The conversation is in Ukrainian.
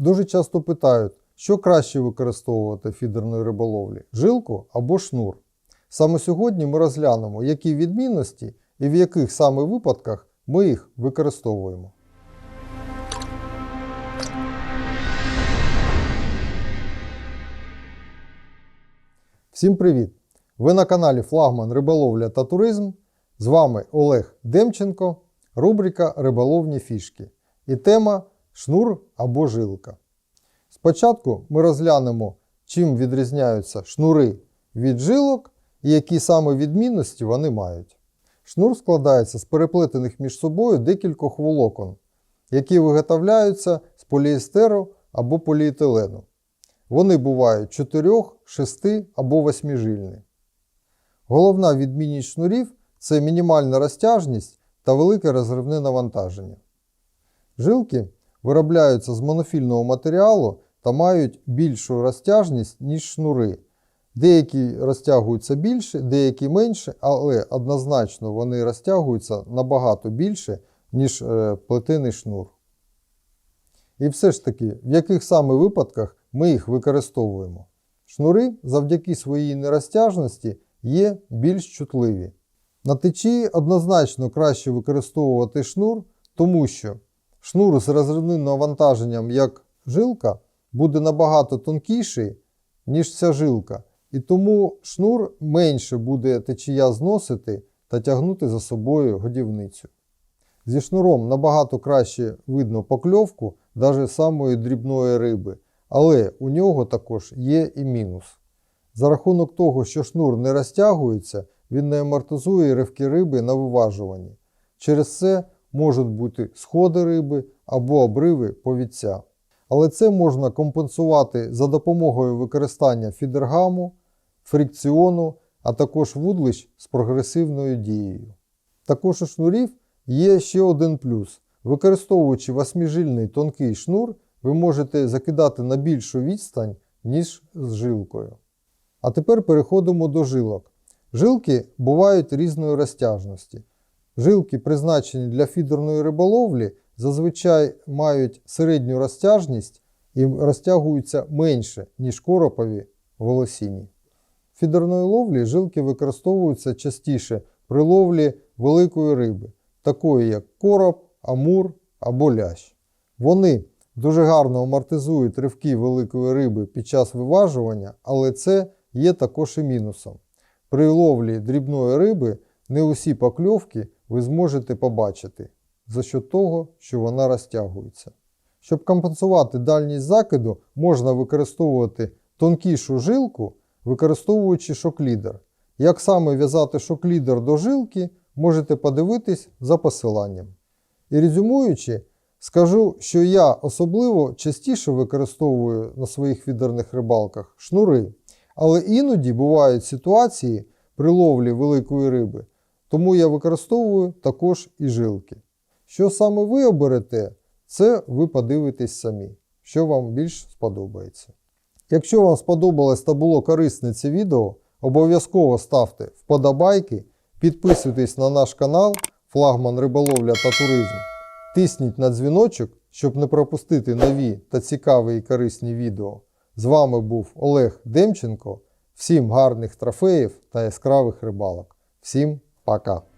Дуже часто питають, що краще використовувати фідерної риболовлі жилку або шнур. Саме сьогодні ми розглянемо, які відмінності і в яких саме випадках ми їх використовуємо. Всім привіт! Ви на каналі Флагман Риболовля та Туризм. З вами Олег Демченко, рубрика Риболовні фішки і тема Шнур або жилка. Спочатку ми розглянемо, чим відрізняються шнури від жилок і які саме відмінності вони мають. Шнур складається з переплетених між собою декількох волокон, які виготовляються з поліестеру або поліетилену. Вони бувають 4, 6 або 8-жильні. Головна відмінність шнурів це мінімальна розтяжність та велике розривне навантаження. Жилки виробляються з монофільного матеріалу та мають більшу розтяжність, ніж шнури. Деякі розтягуються більше, деякі менше, але однозначно вони розтягуються набагато більше, ніж е, плетений шнур. І все ж таки, в яких саме випадках ми їх використовуємо? Шнури завдяки своїй нерозтяжності є більш чутливі. На течії однозначно краще використовувати шнур, тому що шнур з розривним навантаженням, як жилка, буде набагато тонкіший, ніж ця жилка. І тому шнур менше буде течія зносити та тягнути за собою годівницю. Зі шнуром набагато краще видно покльовку навіть самої дрібної риби, але у нього також є і мінус. За рахунок того, що шнур не розтягується, він не амортизує ривки риби на виважуванні. Через це можуть бути сходи риби або обриви повідця. Але це можна компенсувати за допомогою використання фідергаму, фрикціону, а також вудлищ з прогресивною дією. Також у шнурів є ще один плюс. Використовуючи восьмижильний тонкий шнур, ви можете закидати на більшу відстань, ніж з жилкою. А тепер переходимо до жилок. Жилки бувають різної розтяжності. Жилки, призначені для фідерної риболовлі, зазвичай мають середню розтяжність і розтягуються менше, ніж коропові волосіні. В фідерної ловлі жилки використовуються частіше при ловлі великої риби, такої як короб, амур або лящ. Вони дуже гарно амортизують ривки великої риби під час виважування, але це є також і мінусом. При ловлі дрібної риби не усі покльовки ви зможете побачити за що того, що вона розтягується. Щоб компенсувати дальність закиду, можна використовувати тонкішу жилку, використовуючи шоклідер. Як саме в'язати шоклідер до жилки, можете подивитись за посиланням. І резюмуючи, скажу, що я особливо частіше використовую на своїх фідерних рибалках шнури, але іноді бувають ситуації при ловлі великої риби, тому я використовую також і жилки. Що саме ви оберете, це ви подивитесь самі, що вам більш сподобається. Якщо вам сподобалось та було корисне це відео, обов'язково ставте вподобайки, підписуйтесь на наш канал Флагман Риболовля та Туризм, тисніть на дзвіночок, щоб не пропустити нові та цікаві і корисні відео. З вами був Олег Демченко. Всім гарних трофеїв та яскравих рибалок. Всім пока!